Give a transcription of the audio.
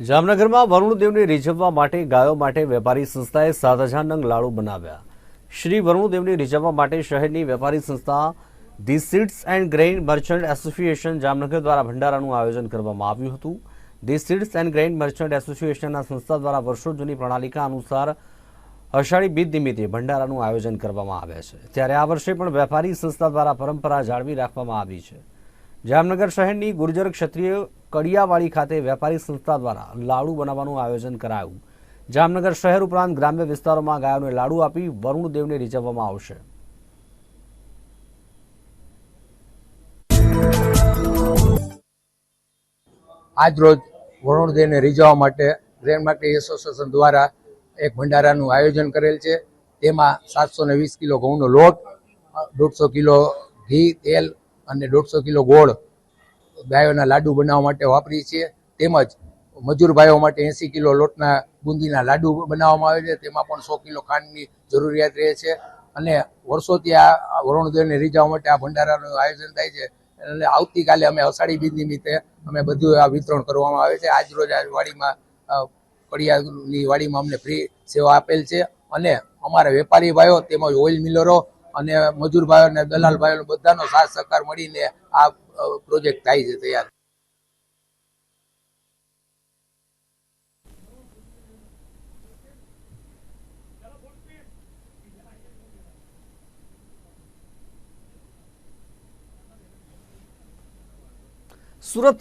જામનગરમાં વરુણદેવને રીઝવવા માટે ગાયો માટે વેપારી સંસ્થાએ સાત નંગ લાડુ બનાવ્યા. શ્રી વરુણદેવને રીઝવવા માટે શહેરની વેપારી સંસ્થા the seeds and grain merchant association Jamnagar દ્વારા ભંડારાનું આયોજન કરવામાં આવ્યું હતું. The seeds and grain merchant એસોસિએશનના સંસ્થા દ્વારા વર્ષો જૂની પ્રણાલિકા અનુસાર અષાઢી બીજ નિમિત્તે ભંડારાનું આયોજન કરવામાં આવે છે. ત્યારે આ વર્ષે પણ વેપારી સંસ્થા દ્વારા પરંપરા જાળવી રાખવામાં આવી છે. જામનગર શહેરની ગુર્જર ક્ષત્રિય કડિયાવાડી ખાતે વેપારી સંસ્થા દ્વારા લાડુ બનાવવાનું આયોજન કરાયું. જામનગર શહેર ઉપરાંત ગ્રામ્ય વિસ્તારોમાં ગાયોને લાડુ આપી વરુણદેવને રીઝવવામાં આવશે. આજરોજ વરુણદેવને રીઝવવા માટે ગ્રેન્ડ માર્કેટ એસોસિએશન દ્વારા એક ભંડારાનું આયોજન કરેલ છે. તેમાં સાતસો ને વીસ કિલો ઘઉંનો લોટ દોઢસો કિલો ઘી, તેલ અને દોઢસો કિલો ગોળ ગાયોના લાડુ બનાવવા માટે વાપરીએ છીએ. તેમજ મજૂર ભાઈઓ માટે એંસી કિલો લોટના બુંદીના લાડુ બનાવવામાં આવે છે. તેમાં પણ સો કિલો ખાંડની જરૂરિયાત રહે છે. અને વર્ષોથી આ વરુણદેવને રીઝાવવા માટે આ ભંડારાનું આયોજન થાય છે. એટલે આવતીકાલે અમે અષાઢી બીજ નિમિત્તે અમે બધું આ વિતરણ કરવામાં આવે છે. આજ રોજ આ વાડીમાં કડિયાની વાડીમાં અમને ફ્રી સેવા આપેલ છે. અને અમારા વેપારી ભાઈઓ તેમજ ઓઇલ મિલરો અને મજૂર ભાઈઓ અને દલાલ ભાઈઓ બધાનો સાથ સહકાર મળીને આ પ્રોજેક્ટ થાય છે તૈયાર. સુરતથી